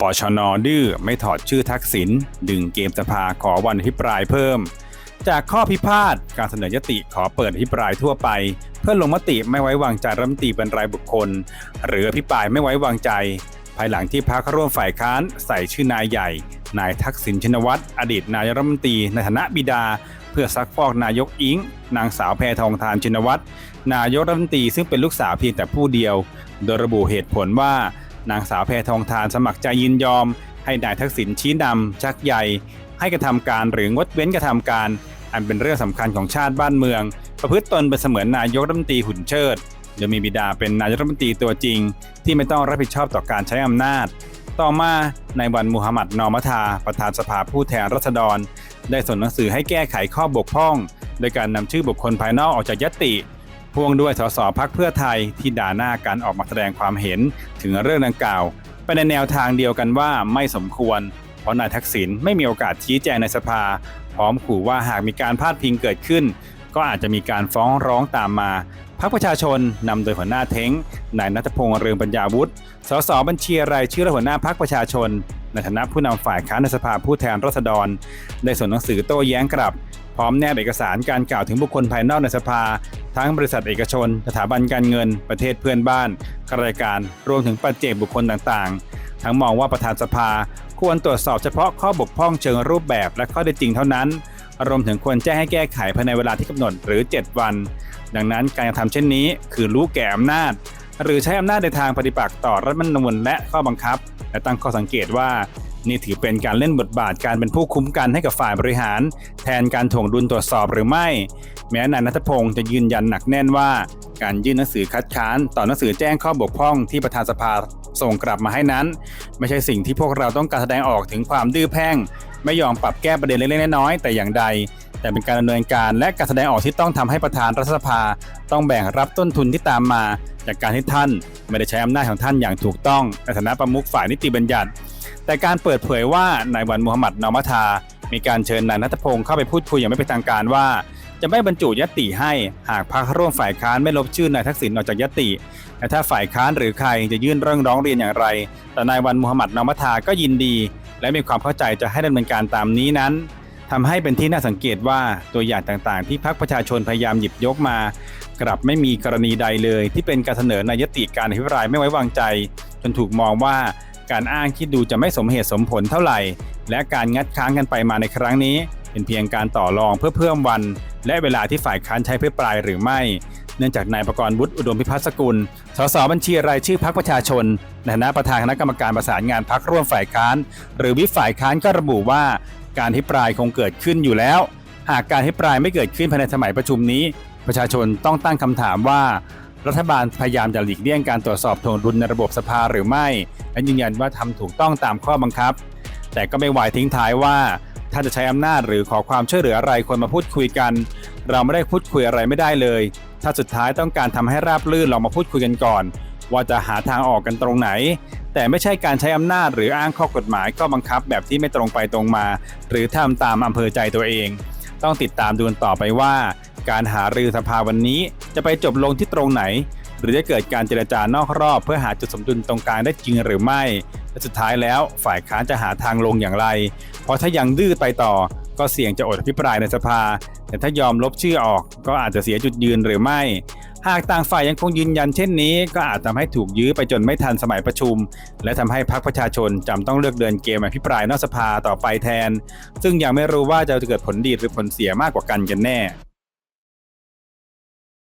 ปชนดื้อไม่ถอดชื่อทักษิณดึงเกมสภาขอวันอภิปรายเพิ่ม จากข้อพิพาทการเสนอยติขอเปิดอภิปรายทั่วไป เพื่อลงมติไม่ไว้วางใจรัฐมนตรีเป็นรายบุคคล หรืออภิปรายไม่ไว้วางใจ ภายหลังที่พักร่วมฝ่ายค้านใส่ชื่อนายใหญ่ นายทักษิณชินวัตรอดีตนายรัฐมนตรีในฐานะบิดา เพื่อซักฟอกนายกอิงนางสาวแพทองทานชินวัตรนายกรัฐมนตรีซึ่งเป็นลูกสาวเพียงแต่ผู้เดียว โดยระบุเหตุผลว่า นางสาวแพทองทานสมัครใจยินยอม ให้นายทักษิณชี้นำชักใหญ่ให้กระทำการหรืองดเว้นกระทำการ อันเป็นเรื่องสำคัญของชาติบ้านเมือง ประพฤติตนเป็นเสมือนนายกรัฐมนตรีหุ่นเชิดโดยมีบิดาเป็นนายกรัฐมนตรีตัวจริง ที่ไม่ต้องรับผิดชอบต่อการใช้อำนาจ ต่อมาในายวันมูฮัมหมัดนอมัทา ประธานสภาผู้แทนราษฎร ได้ส่งหนังสือให้แก้ไขข้อบกพร่อง โดยการนำชื่อบุคคลภายนอกออกจากยติ พ่วงด้วยสสพักเพื่อไทยที่ด่าหน้าการออกมาแสดงความเห็นถึงเรื่องดังกล่าว ไปในแนวทางเดียวกันว่าไม่สมควร เพราะนายทักษิณไม่มีโอกาสชี้แจงในสภา พร้อมขู่ว่าหากมีการพาดพิงเกิดขึ้น ก็อาจจะมีการฟ้องร้องตามมาพรรคประชาชนนำโดยหัวหน้าเท้งนายนัทพงษ์เรืองปัญญาวุฒิสสบัญชีรายชื่อและหัวหน้าพรรคประชาชน ในฐานะผู้นำฝ่ายค้านในสภาผู้แทนราษฎร ได้ส่งหนังสือโต้แย้งกลับ พร้อมแนบเอกสารการกล่าวถึงบุคคลภายนอกในสภา ทั้งบริษัทเอกชน สถาบันการเงิน ประเทศเพื่อนบ้านข้าราชการรวมถึงปัจเจกบุคคลต่างๆ ทั้งมองว่าประธานสภาควรตรวจสอบเฉพาะข้อบกพร่องเชิงรูปแบบและข้อเท็จจริงเท่านั้น รวมถึงควรแจ้งให้แก้ไขภายในเวลาที่กำหนดหรือ 7 วัน ดังนั้นการกระทำเช่นนี้ คือรู้แก่อำนาจ หรือใช้อำนาจในทางปฏิบัติต่อรัฐมนูญและข้อบังคับ และตั้งข้อสังเกตว่า นี่ถือเป็นการเล่นบทบาทการเป็นผู้คุ้มกันให้กับฝ่ายบริหาร แทนการถ่วงดุลตรวจสอบหรือไม่ แม้นายนัทพงศ์จะยืนยันหนักแน่นว่า การยื่นหนังสือคัดค้านต่อหนังสือแจ้งข้อบกพร่องที่ประธานสภาส่งกลับมาให้นั้น ไม่ใช่สิ่งที่พวกเราต้องการแสดงออกถึงความดื้อแพ่ง ไม่ยอมปรับแก้ประเด็นเล็กๆน้อยๆแต่อย่างใด แต่เป็นการดำเนินการและการแสดงออกที่ต้องทำให้ประธานรัฐสภา ต้องแบ่งรับต้นทุนที่ตามมา จากการที่ท่าน ไม่ได้ใช้อำนาจของท่านอย่างถูกต้องในฐานะประมุขฝ่ายนิติบัญญัติ แต่การเปิดเผยว่านายวันมูฮัมหมัดนอมัทา มีการเชิญนายนัทพงศ์เข้าไปพูดคุยอย่างไม่เป็นทางการว่า จะไม่บรรจุยติให้หากพรรคร่วมฝ่ายค้านไม่ลบชื่อนายทักษิณออกจากยติและถ้าฝ่ายค้านหรือใครจะยื่นเรื่องร้องเรียนอย่างไร แต่นายวันมูฮัมหมัดนอมัทาก็ยินดี และมีความเข้าใจจะให้ดำเนินการตามนี้นั้นทำให้เป็นที่น่าสังเกตว่าตัวอย่างต่างๆ ที่พรรคประชาชนพยายามหยิบยกมา กลับไม่มีกรณีใดเลย ที่เป็นการเสนอนายติการอภิปรายไม่ไว้วางใจ จนถูกมองว่า การอ้างที่ดูจะไม่สมเหตุสมผลเท่าไหร่ และการงัดค้างกันไปมาในครั้งนี้ เป็นเพียงการต่อรองเพื่อเพิ่มวัน และเวลาที่ฝ่ายค้านใช้เพื่อปลายหรือไม่ เนื่องจากนายประกรณ์วุฒิอุดมพิพัฒน์สกุล สสบัญชีรายชื่อพรรคประชาชนในฐานะประธานคณะกรรมการประสานงานพรรคร่วมฝ่ายค้าน หรือวิฝ่ายค้านก็ระบุว่า การทิปรายคงเกิดขึ้นอยู่แล้ว หากการทิปรายไม่เกิดขึ้นภายในสมัยประชุมนี้ ประชาชนต้องตั้งคำถามว่า รัฐบาลพยายามจะหลีกเลี่ยงการตรวจสอบถ่วงดุลในระบบสภาหรือไม่ และยืนยันว่าทำถูกต้องตามข้อบังคับ แต่ก็ไม่ไหวทิ้งท้ายว่า ถ้าจะใช้อำนาจหรือขอความช่วยเหลืออะไรควรมาพูดคุยกัน เราไม่ได้พูดคุยอะไรไม่ได้เลย ถ้าสุดท้ายต้องการทำให้ราบรื่นเรามาพูดคุยกันก่อน ว่าจะหาทางออกกันตรงไหน แต่ไม่ใช่การใช้อำนาจหรืออ้างข้อกฎหมายข้อบังคับแบบที่ไม่ตรงไปตรงมา หรือทำตามอำเภอใจตัวเอง ต้องติดตามดูกันต่อไปว่า การหารือสภาวันนี้จะไปจบลงที่ตรงไหน หรือจะเกิดการเจรจานอกรอบ เพื่อหาจุดสมดุลตรงกลางได้จริงหรือไม่ และสุดท้ายแล้วฝ่ายค้านจะหาทางลงอย่างไร เพราะถ้ายังดื้อไปต่อ ก็เสี่ยงจะอดอภิปรายในสภา แต่ถ้ายอมลบชื่อออก ก็อาจจะเสียจุดยืนหรือไม่ หากต่างฝ่ายยังคงยืนยันเช่นนี้ ก็อาจทำให้ถูกยื้อไปจนไม่ทันสมัยประชุม และทำให้พรรคประชาชนจำต้องเลือกเดินเกมอภิปรายนอกสภาต่อไปแทน ซึ่งยังไม่รู้ว่าจะเกิดผลดีหรือผลเสียมากกว่ากันกันแน่